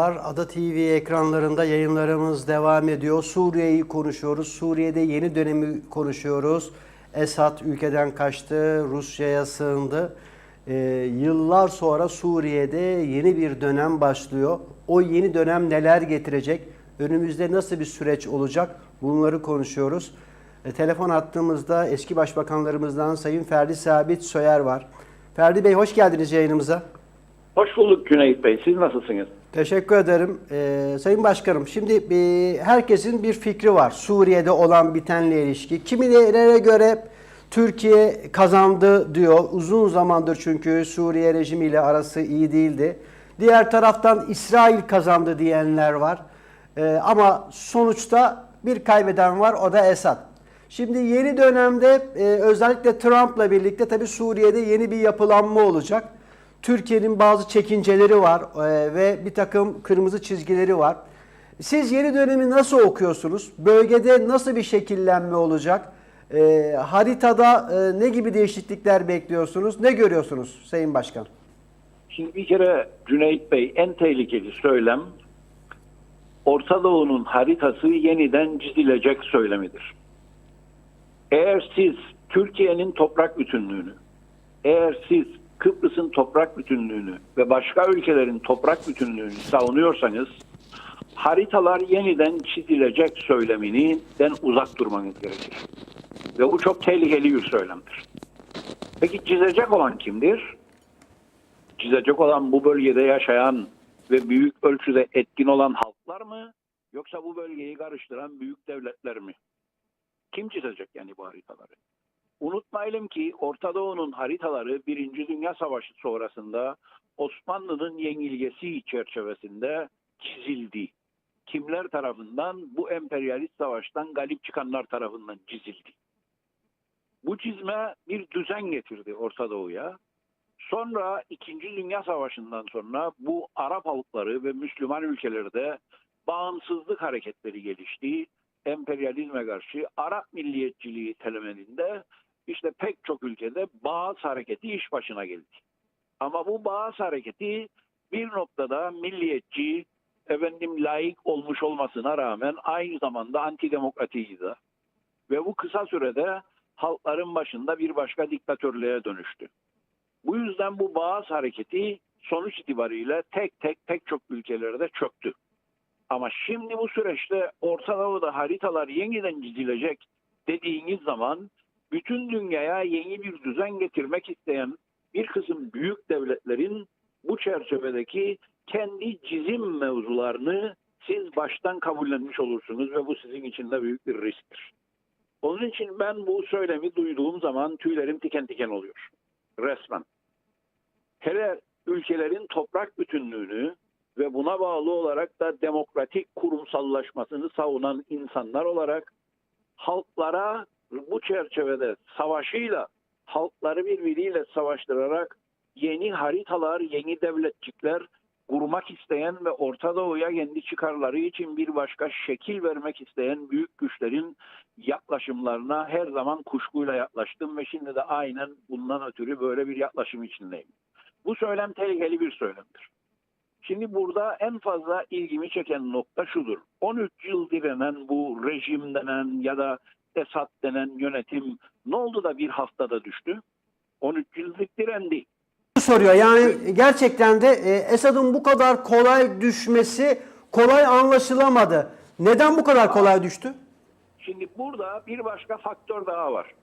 Merhabalar. Ada TV ekranlarında yayınlarımız devam ediyor. Suriye'yi konuşuyoruz. Suriye'de yeni dönemi konuşuyoruz. Esad ülkeden kaçtı, Rusya'ya sığındı. Ee, yıllar sonra Suriye'de yeni bir dönem başlıyor. O yeni dönem neler getirecek? Önümüzde nasıl bir süreç olacak? Bunları konuşuyoruz. E, telefon attığımızda eski başbakanlarımızdan Sayın Ferdi Sabit Soyer var. Ferdi Bey hoş geldiniz yayınımıza. Hoş bulduk Cüneyt Bey. Siz nasılsınız? Teşekkür ederim. Ee, Sayın Başkanım, şimdi e, herkesin bir fikri var Suriye'de olan bitenle ilişki. Kimilere göre Türkiye kazandı diyor. Uzun zamandır çünkü Suriye rejimiyle arası iyi değildi. Diğer taraftan İsrail kazandı diyenler var. Ee, ama sonuçta bir kaybeden var, o da Esad. Şimdi yeni dönemde e, özellikle Trump'la birlikte tabii Suriye'de yeni bir yapılanma olacak. Türkiye'nin bazı çekinceleri var e, ve bir takım kırmızı çizgileri var. Siz yeni dönemi nasıl okuyorsunuz? Bölgede nasıl bir şekillenme olacak? E, haritada e, ne gibi değişiklikler bekliyorsunuz? Ne görüyorsunuz Sayın Başkan? Şimdi bir kere Cüneyt Bey en tehlikeli söylem Orta Doğu'nun haritası yeniden çizilecek söylemidir. Eğer siz Türkiye'nin toprak bütünlüğünü, eğer siz Kıbrıs'ın toprak bütünlüğünü ve başka ülkelerin toprak bütünlüğünü savunuyorsanız haritalar yeniden çizilecek söyleminden uzak durmanız gerekir. Ve bu çok tehlikeli bir söylemdir. Peki çizecek olan kimdir? Çizecek olan bu bölgede yaşayan ve büyük ölçüde etkin olan halklar mı? Yoksa bu bölgeyi karıştıran büyük devletler mi? Kim çizecek yani bu haritaları? Unutmayalım ki Orta Doğu'nun haritaları Birinci Dünya Savaşı sonrasında Osmanlı'nın yenilgesi çerçevesinde çizildi. Kimler tarafından? Bu emperyalist savaştan galip çıkanlar tarafından çizildi. Bu çizme bir düzen getirdi Orta Doğu'ya. Sonra İkinci Dünya Savaşı'ndan sonra bu Arap halkları ve Müslüman ülkelerde bağımsızlık hareketleri gelişti. Emperyalizme karşı Arap milliyetçiliği temelinde işte pek çok ülkede Bağız hareketi iş başına geldi. Ama bu Bağız hareketi bir noktada milliyetçi, efendim laik olmuş olmasına rağmen aynı zamanda antidemokratiydi. Ve bu kısa sürede halkların başında bir başka diktatörlüğe dönüştü. Bu yüzden bu Bağız hareketi sonuç itibariyle tek tek pek çok ülkelerde çöktü. Ama şimdi bu süreçte Orta Doğu'da haritalar yeniden çizilecek dediğiniz zaman bütün dünyaya yeni bir düzen getirmek isteyen bir kısım büyük devletlerin bu çerçevedeki kendi çizim mevzularını siz baştan kabullenmiş olursunuz ve bu sizin için de büyük bir risktir. Onun için ben bu söylemi duyduğum zaman tüylerim tiken tiken oluyor. Resmen. Hele ülkelerin toprak bütünlüğünü ve buna bağlı olarak da demokratik kurumsallaşmasını savunan insanlar olarak halklara bu çerçevede savaşıyla halkları birbiriyle savaştırarak yeni haritalar, yeni devletçikler kurmak isteyen ve Orta Doğu'ya kendi çıkarları için bir başka şekil vermek isteyen büyük güçlerin yaklaşımlarına her zaman kuşkuyla yaklaştım ve şimdi de aynen bundan ötürü böyle bir yaklaşım içindeyim. Bu söylem tehlikeli bir söylemdir. Şimdi burada en fazla ilgimi çeken nokta şudur. 13 yıl direnen bu rejim denen ya da Esad denen yönetim ne oldu da bir haftada düştü? 13 yıllık direndi. Soruyor yani gerçekten de e, Esad'ın bu kadar kolay düşmesi kolay anlaşılamadı. Neden bu kadar kolay düştü? Şimdi burada bir başka faktör daha var.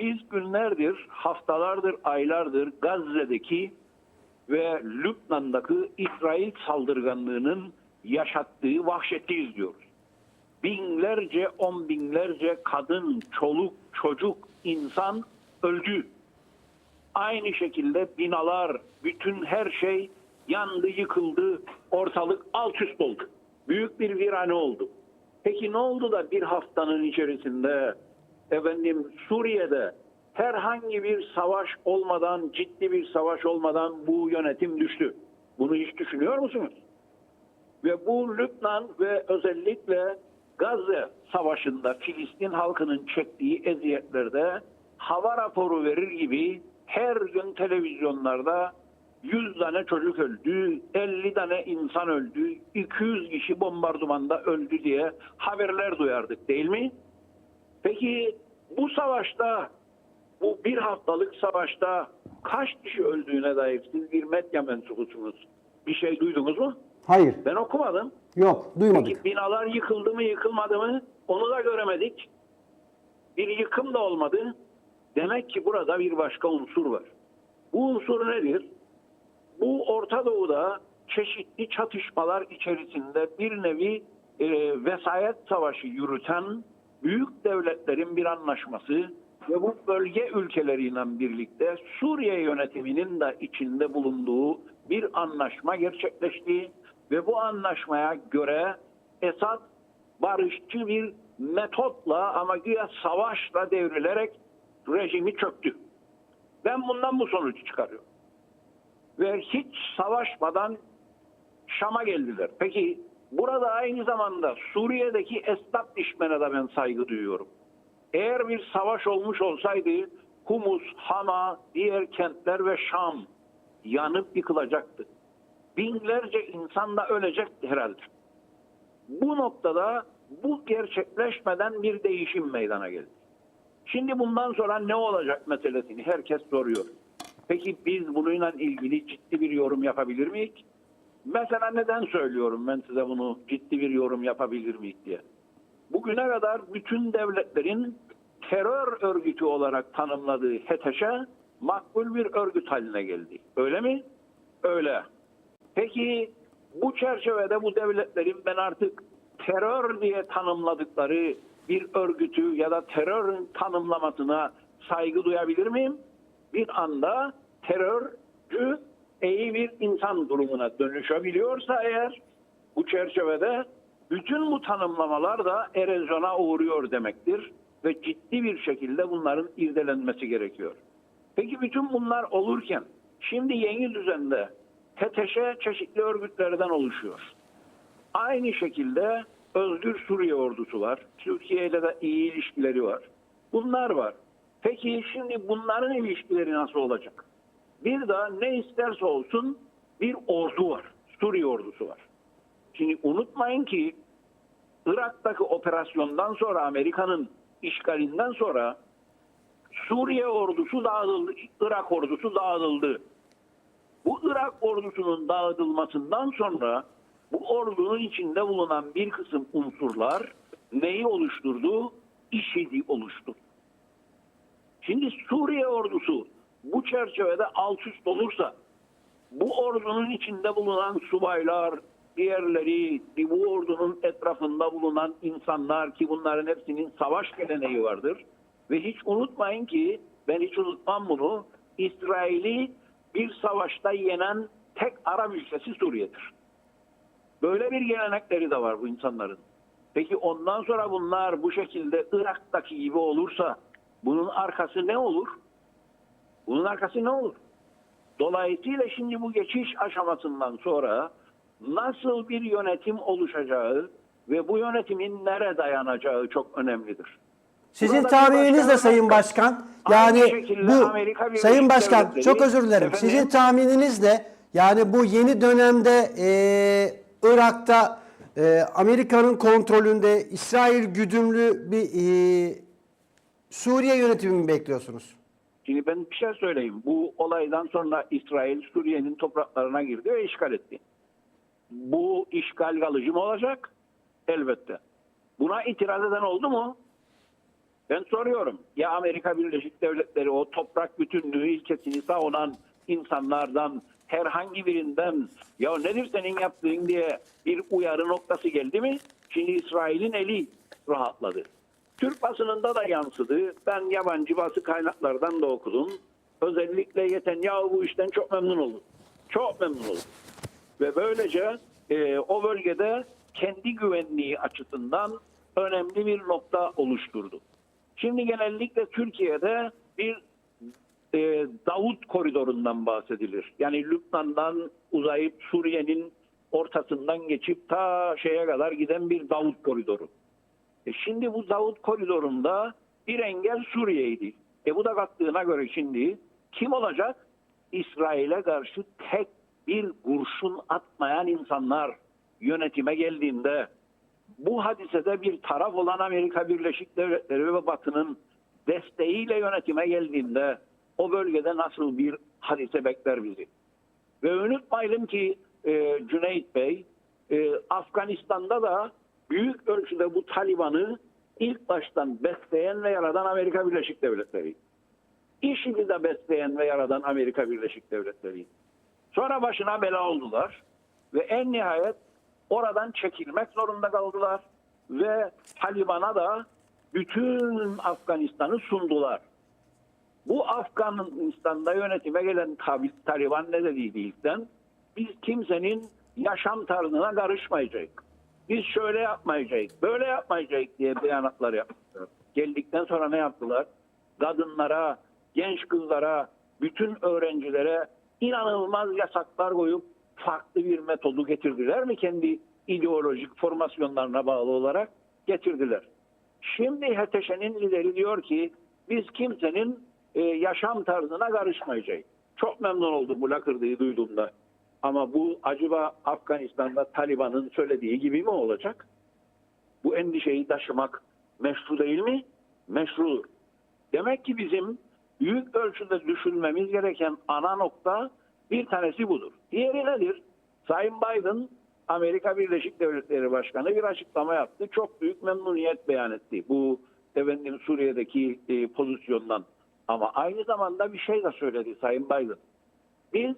Biz günlerdir, haftalardır, aylardır Gazze'deki ve Lübnan'daki İsrail saldırganlığının yaşattığı vahşeti izliyoruz. Binlerce, on binlerce kadın, çoluk, çocuk, insan öldü. Aynı şekilde binalar, bütün her şey yandı, yıkıldı, ortalık alt üst oldu. Büyük bir virane oldu. Peki ne oldu da bir haftanın içerisinde efendim Suriye'de herhangi bir savaş olmadan, ciddi bir savaş olmadan bu yönetim düştü? Bunu hiç düşünüyor musunuz? Ve bu Lübnan ve özellikle Gazze Savaşı'nda Filistin halkının çektiği eziyetlerde hava raporu verir gibi her gün televizyonlarda 100 tane çocuk öldü, 50 tane insan öldü, 200 kişi bombardımanda öldü diye haberler duyardık değil mi? Peki bu savaşta, bu bir haftalık savaşta kaç kişi öldüğüne dair siz bir medya mensubusunuz. Bir şey duydunuz mu? Hayır. Ben okumadım. Yok. Duymadık. Peki binalar yıkıldı mı yıkılmadı mı onu da göremedik. Bir yıkım da olmadı. Demek ki burada bir başka unsur var. Bu unsur nedir? Bu Orta Doğu'da çeşitli çatışmalar içerisinde bir nevi e, vesayet savaşı yürüten büyük devletlerin bir anlaşması ve bu bölge ülkeleriyle birlikte Suriye yönetiminin de içinde bulunduğu bir anlaşma gerçekleşti ve bu anlaşmaya göre Esad barışçı bir metotla ama güya savaşla devrilerek rejimi çöktü. Ben bundan bu sonucu çıkarıyorum. Ve hiç savaşmadan Şam'a geldiler. Peki burada aynı zamanda Suriye'deki establishment'e de ben saygı duyuyorum. Eğer bir savaş olmuş olsaydı Humus, Hama, diğer kentler ve Şam yanıp yıkılacaktı. Binlerce insan da ölecekti herhalde. Bu noktada bu gerçekleşmeden bir değişim meydana geldi. Şimdi bundan sonra ne olacak meselesini herkes soruyor. Peki biz bununla ilgili ciddi bir yorum yapabilir miyiz? Mesela neden söylüyorum ben size bunu ciddi bir yorum yapabilir miyiz diye. Bugüne kadar bütün devletlerin terör örgütü olarak tanımladığı HETEŞ'e makbul bir örgüt haline geldi. Öyle mi? Öyle. Peki bu çerçevede bu devletlerin ben artık terör diye tanımladıkları bir örgütü ya da terörün tanımlamasına saygı duyabilir miyim? Bir anda terörcü iyi bir insan durumuna dönüşebiliyorsa eğer bu çerçevede bütün bu tanımlamalar da erozyona uğruyor demektir ve ciddi bir şekilde bunların irdelenmesi gerekiyor. Peki bütün bunlar olurken şimdi yeni düzende HTŞ çeşitli örgütlerden oluşuyor. Aynı şekilde Özgür Suriye ordusu var. Türkiye ile de iyi ilişkileri var. Bunlar var. Peki şimdi bunların ilişkileri nasıl olacak? Bir de ne isterse olsun bir ordu var. Suriye ordusu var. Şimdi unutmayın ki Irak'taki operasyondan sonra Amerika'nın işgalinden sonra Suriye ordusu dağıldı, Irak ordusu dağıldı. Bu Irak ordusunun dağıtılmasından sonra bu ordunun içinde bulunan bir kısım unsurlar neyi oluşturdu? IŞİD'i oluşturdu. Şimdi Suriye ordusu bu çerçevede alt üst olursa bu ordunun içinde bulunan subaylar, diğerleri, bu ordunun etrafında bulunan insanlar ki bunların hepsinin savaş geleneği vardır. Ve hiç unutmayın ki, ben hiç unutmam bunu, İsrail'i bir savaşta yenen tek Arap ülkesi Suriye'dir. Böyle bir gelenekleri de var bu insanların. Peki ondan sonra bunlar bu şekilde Irak'taki gibi olursa bunun arkası ne olur? Bunun arkası ne olur? Dolayısıyla şimdi bu geçiş aşamasından sonra nasıl bir yönetim oluşacağı ve bu yönetimin nereye dayanacağı çok önemlidir. Sizin Burada bir tahmininiz başka de Sayın. Başkan. Yani bu Sayın Başkan Devletleri, çok özür dilerim. efendim? Sizin tahmininiz de yani bu yeni dönemde e, Irak'ta e, Amerika'nın kontrolünde İsrail güdümlü bir e, Suriye yönetimi mi bekliyorsunuz? Şimdi ben bir şey söyleyeyim. Bu olaydan sonra İsrail Suriye'nin topraklarına girdi ve işgal etti. Bu işgal kalıcı mı olacak? Elbette. Buna itiraz eden oldu mu? Ben soruyorum. Ya Amerika Birleşik Devletleri o toprak bütünlüğü ilkesini savunan insanlardan herhangi birinden ya nedir senin yaptığın diye bir uyarı noktası geldi mi? Şimdi İsrail'in eli rahatladı. Türk basınında da yansıdı. Ben yabancı basın kaynaklardan da okudum. Özellikle Netanyahu bu işten çok memnun oldu. Çok memnun oldu. Ve böylece e, o bölgede kendi güvenliği açısından önemli bir nokta oluşturdu. Şimdi genellikle Türkiye'de bir e, Davut koridorundan bahsedilir. Yani Lübnan'dan uzayıp Suriye'nin ortasından geçip ta şeye kadar giden bir Davut koridoru. E şimdi bu Davut koridorunda bir engel Suriye'ydi. E bu da kalktığına göre şimdi kim olacak? İsrail'e karşı tek bir kurşun atmayan insanlar yönetime geldiğinde bu hadisede bir taraf olan Amerika Birleşik Devletleri ve Batı'nın desteğiyle yönetime geldiğinde o bölgede nasıl bir hadise bekler bizi? Ve unutmayalım ki e, Cüneyt Bey, e, Afganistan'da da büyük ölçüde bu Taliban'ı ilk baştan besleyen ve yaradan Amerika Birleşik Devletleri. İşini de besleyen ve yaradan Amerika Birleşik Devletleri. Sonra başına bela oldular ve en nihayet oradan çekilmek zorunda kaldılar ve Taliban'a da bütün Afganistan'ı sundular. Bu Afganistan'da yönetime gelen Taliban ne dediydi ilkten? Biz kimsenin yaşam tarzına karışmayacak. Biz şöyle yapmayacağız, böyle yapmayacağız diye beyanatlar yaptılar. Geldikten sonra ne yaptılar? Kadınlara, genç kızlara, bütün öğrencilere inanılmaz yasaklar koyup farklı bir metodu getirdiler mi kendi ideolojik formasyonlarına bağlı olarak getirdiler. Şimdi HTŞ'nin lideri diyor ki biz kimsenin e, yaşam tarzına karışmayacağız. Çok memnun oldum bu lakırdığı duyduğumda. Ama bu acaba Afganistan'da Taliban'ın söylediği gibi mi olacak? Bu endişeyi taşımak meşru değil mi? Meşrudur. Demek ki bizim büyük ölçüde düşünmemiz gereken ana nokta bir tanesi budur. Diğeri nedir? Sayın Biden Amerika Birleşik Devletleri Başkanı bir açıklama yaptı. Çok büyük memnuniyet beyan etti bu efendim Suriye'deki e, pozisyondan. Ama aynı zamanda bir şey de söyledi Sayın Biden. Biz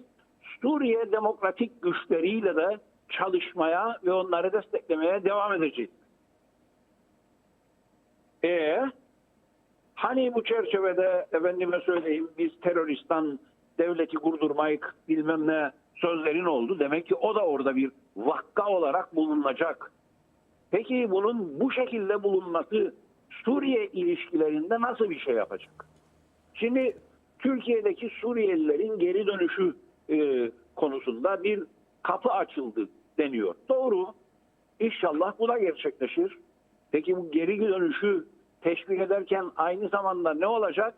Suriye demokratik güçleriyle de çalışmaya ve onları desteklemeye devam edeceğiz. E hani bu çerçevede efendime söyleyeyim biz teröristan devleti kurdurmayık bilmem ne sözlerin oldu. Demek ki o da orada bir vakka olarak bulunacak. Peki bunun bu şekilde bulunması Suriye ilişkilerinde nasıl bir şey yapacak? Şimdi Türkiye'deki Suriyelilerin geri dönüşü e, konusunda bir kapı açıldı deniyor. Doğru. İnşallah bu da gerçekleşir. Peki bu geri dönüşü teşvik ederken aynı zamanda ne olacak?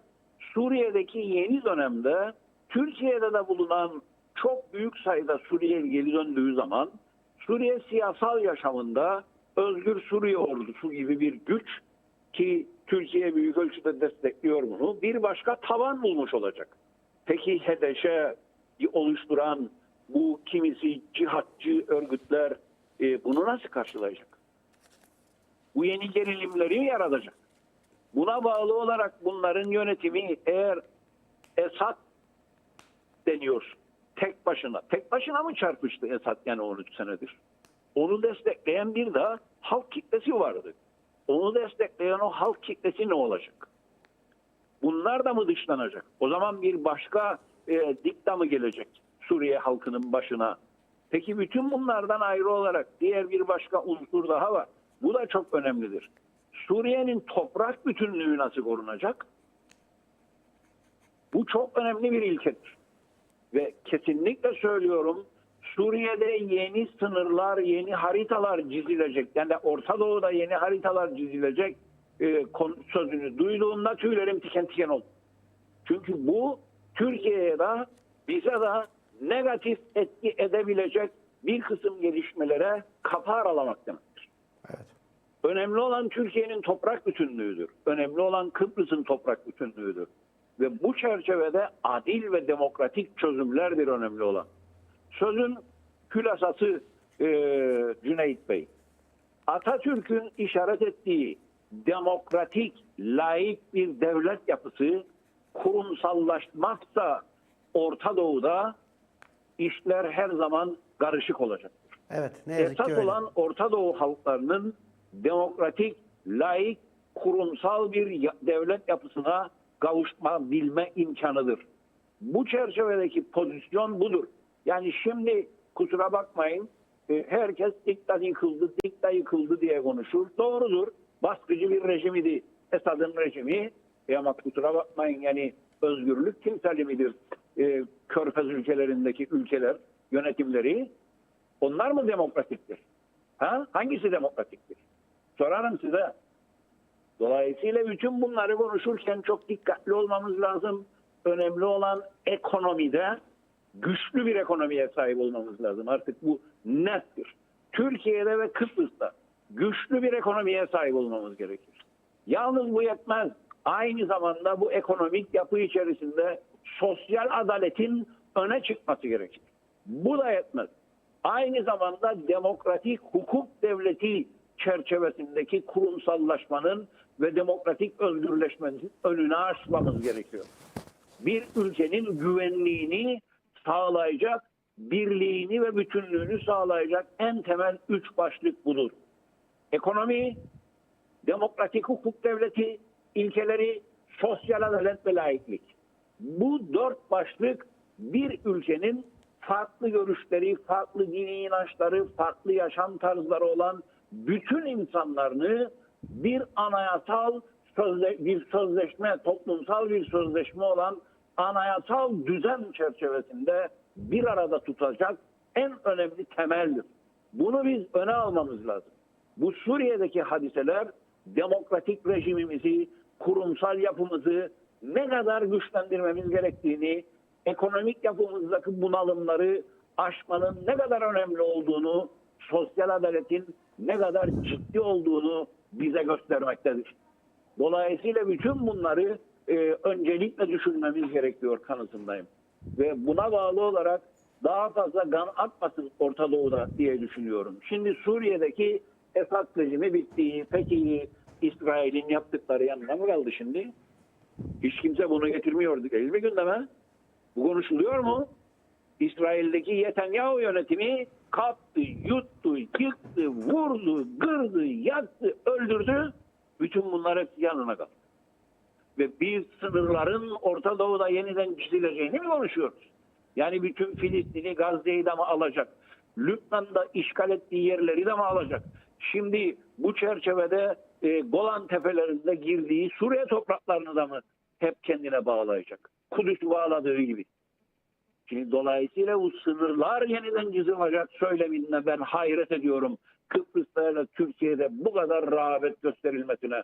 Suriye'deki yeni dönemde Türkiye'de de bulunan çok büyük sayıda Suriyeli geri döndüğü zaman Suriye siyasal yaşamında Özgür Suriye ordusu gibi bir güç ki Türkiye büyük ölçüde destekliyor bunu bir başka taban bulmuş olacak. Peki HDŞ'e oluşturan bu kimisi cihatçı örgütler e, bunu nasıl karşılayacak? Bu yeni gerilimleri yaratacak? Buna bağlı olarak bunların yönetimi eğer Esad deniyor tek başına. Tek başına mı çarpıştı Esad yani 13 senedir? Onu destekleyen bir de halk kitlesi vardı. Onu destekleyen o halk kitlesi ne olacak? Bunlar da mı dışlanacak? O zaman bir başka e, dikta mı gelecek Suriye halkının başına? Peki bütün bunlardan ayrı olarak diğer bir başka unsur daha var. Bu da çok önemlidir. Suriye'nin toprak bütünlüğü nasıl korunacak? Bu çok önemli bir ilkedir. Ve kesinlikle söylüyorum Suriye'de yeni sınırlar, yeni haritalar çizilecek. Yani Orta Doğu'da yeni haritalar çizilecek e, sözünü duyduğumda tüylerim tiken tiken oldu. Çünkü bu Türkiye'ye de bize de negatif etki edebilecek bir kısım gelişmelere kapı aralamak demektir. Evet. Önemli olan Türkiye'nin toprak bütünlüğüdür. Önemli olan Kıbrıs'ın toprak bütünlüğüdür. Ve bu çerçevede adil ve demokratik çözümlerdir önemli olan. Sözün külasası e, Cüneyt Bey. Atatürk'ün işaret ettiği demokratik, laik bir devlet yapısı kurumsallaşmazsa Orta Doğu'da işler her zaman karışık olacaktır. Evet. Ne yazık ki Esas öyle. olan Orta Doğu halklarının demokratik, laik, kurumsal bir devlet yapısına kavuşma bilme imkanıdır. Bu çerçevedeki pozisyon budur. Yani şimdi kusura bakmayın e, herkes dikta yıkıldı, dikta yıkıldı diye konuşur. Doğrudur. Baskıcı bir rejim idi. Esad'ın rejimi. E ama kusura bakmayın yani özgürlük timsali midir? E, Körfez ülkelerindeki ülkeler, yönetimleri onlar mı demokratiktir? Ha? Hangisi demokratiktir? Sorarım size. Dolayısıyla bütün bunları konuşurken çok dikkatli olmamız lazım. önemli olan ekonomide güçlü bir ekonomiye sahip olmamız lazım. Artık bu nettir. Türkiye'de ve Kıbrıs'ta güçlü bir ekonomiye sahip olmamız gerekir. Yalnız bu yetmez. Aynı zamanda bu ekonomik yapı içerisinde sosyal adaletin öne çıkması gerekir. Bu da yetmez. Aynı zamanda demokratik hukuk devleti çerçevesindeki kurumsallaşmanın ve demokratik özgürleşmenin önünü açmamız gerekiyor. Bir ülkenin güvenliğini sağlayacak, birliğini ve bütünlüğünü sağlayacak en temel üç başlık budur. Ekonomi, demokratik hukuk devleti ilkeleri, sosyal adalet ve laiklik. Bu dört başlık bir ülkenin farklı görüşleri, farklı dini inançları, farklı yaşam tarzları olan bütün insanlarını bir anayasal sözle, bir sözleşme, toplumsal bir sözleşme olan anayasal düzen çerçevesinde bir arada tutacak en önemli temeldir. Bunu biz öne almamız lazım. Bu Suriye'deki hadiseler demokratik rejimimizi, kurumsal yapımızı ne kadar güçlendirmemiz gerektiğini, ekonomik yapımızdaki bunalımları aşmanın ne kadar önemli olduğunu, sosyal adaletin ne kadar ciddi olduğunu bize göstermektedir. Dolayısıyla bütün bunları e, öncelikle düşünmemiz gerekiyor kanısındayım. Ve buna bağlı olarak daha fazla kan atmasın Orta Doğu'da diye düşünüyorum. Şimdi Suriye'deki Esad rejimi bitti. Peki İsrail'in yaptıkları yanına mı kaldı şimdi? Hiç kimse bunu getirmiyordu. Değil mi gündeme? Bu konuşuluyor mu? İsrail'deki Netanyahu yönetimi kaptı, yuttu, yıktı, vurdu, kırdı, yaktı, öldürdü. Bütün bunlar hepsi yanına kaldı. Ve biz sınırların Orta Doğu'da yeniden çizileceğini mi konuşuyoruz? Yani bütün Filistin'i, Gazze'yi de mi alacak? Lübnan'da işgal ettiği yerleri de mi alacak? Şimdi bu çerçevede e, Golan Tepelerinde girdiği Suriye topraklarını da mı hep kendine bağlayacak? Kudüs'ü bağladığı gibi. Şimdi dolayısıyla bu sınırlar yeniden çizilecek söylemine ben hayret ediyorum. Kıbrıs'ta Türkiye'de bu kadar rağbet gösterilmesine.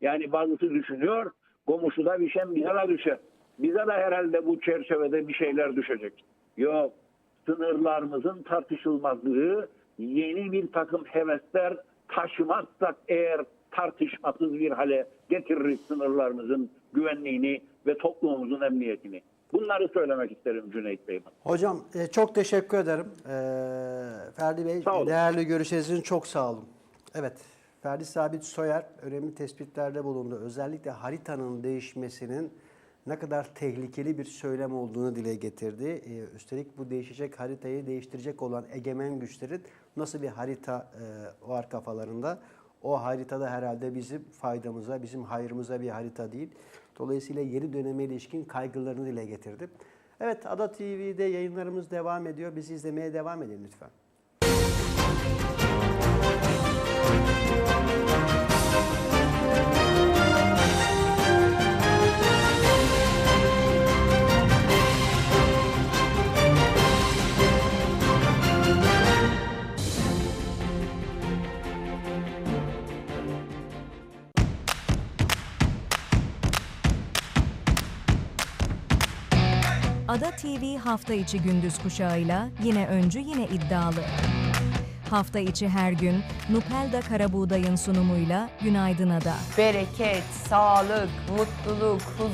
Yani bazısı düşünüyor, komşuda bir şey bize de düşer. Bize de herhalde bu çerçevede bir şeyler düşecek. Yok, sınırlarımızın tartışılmazlığı yeni bir takım hevesler taşımazsak eğer tartışmasız bir hale getiririz sınırlarımızın güvenliğini ve toplumumuzun emniyetini. Bunları söylemek isterim Cüneyt Bey. Hocam e, çok teşekkür ederim. E, Ferdi Bey Sağ olun. değerli görüşleriniz için çok sağ olun. Evet Ferdi Sabit Soyer önemli tespitlerde bulundu. Özellikle haritanın değişmesinin ne kadar tehlikeli bir söylem olduğunu dile getirdi. E, üstelik bu değişecek haritayı değiştirecek olan egemen güçlerin nasıl bir harita e, var kafalarında. O haritada herhalde bizim faydamıza, bizim hayrımıza bir harita değil. Dolayısıyla yeni döneme ilişkin kaygılarını dile getirdi. Evet Ada TV'de yayınlarımız devam ediyor. Bizi izlemeye devam edin lütfen. TV hafta içi gündüz kuşağıyla yine öncü yine iddialı. Hafta içi her gün Nupelda Karabuğday'ın sunumuyla Günaydın Ada. bereket, sağlık, mutluluk, huzur.